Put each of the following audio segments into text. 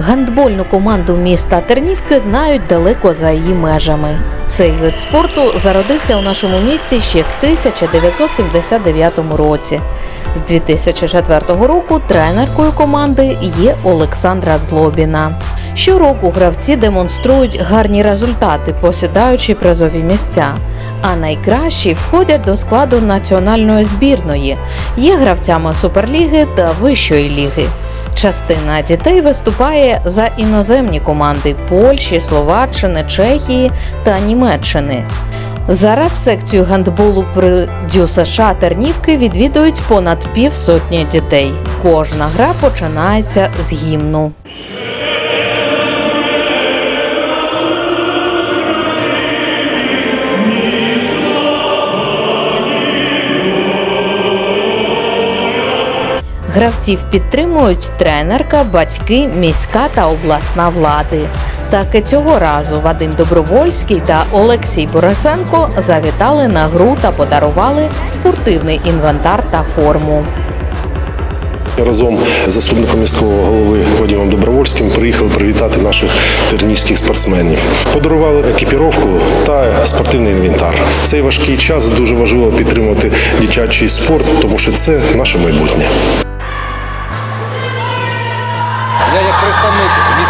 Гандбольну команду міста Тернівки знають далеко за її межами. Цей вид спорту зародився у нашому місті ще в 1979 році. З 2004 року тренеркою команди є Олександра Злобіна. Щороку гравці демонструють гарні результати, посідаючи призові місця. А найкращі входять до складу національної збірної, є гравцями Суперліги та Вищої ліги. Частина дітей виступає за іноземні команди Польщі, Словаччини, Чехії та Німеччини. Зараз секцію гандболу при Дю США Тернівки відвідують понад півсотні дітей. Кожна гра починається з гімну. Гравців підтримують тренерка, батьки, міська та обласна влади. Так і цього разу Вадим Добровольський та Олексій Борисенко завітали на гру та подарували спортивний інвентар та форму. Разом з заступником міського голови Вадимом Добровольським приїхали привітати наших тернівських спортсменів. Подарували екіпіровку та спортивний інвентар. Цей важкий час дуже важливо підтримувати дитячий спорт, тому що це наше майбутнє.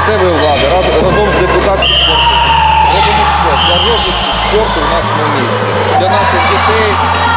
Місцевої влади раз- разом з депутатським корпусом робимо все для розвитку спорту в нашому місці. Для наших дітей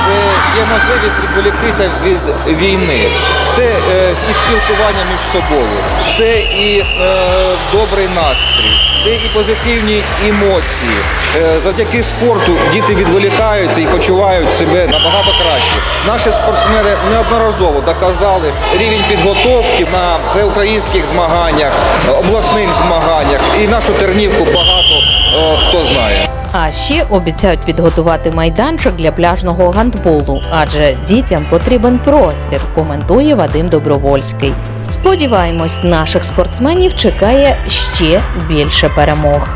це є можливість відволіктися від війни. Це е, і спілкування між собою, це і е, добрий настрій, це і позитивні емоції. Е, завдяки спорту діти відволікаються і почувають себе набагато краще. Наші спортсмени неодноразово доказали рівень підготовки на всеукраїнських змаганнях, обласних змаганнях. І нашу тернівку багато е, хто знає. А ще обіцяють підготувати майданчик для пляжного гандболу, адже дітям потрібен простір, коментує Вадим Добровольський. Сподіваємось, наших спортсменів чекає ще більше перемог.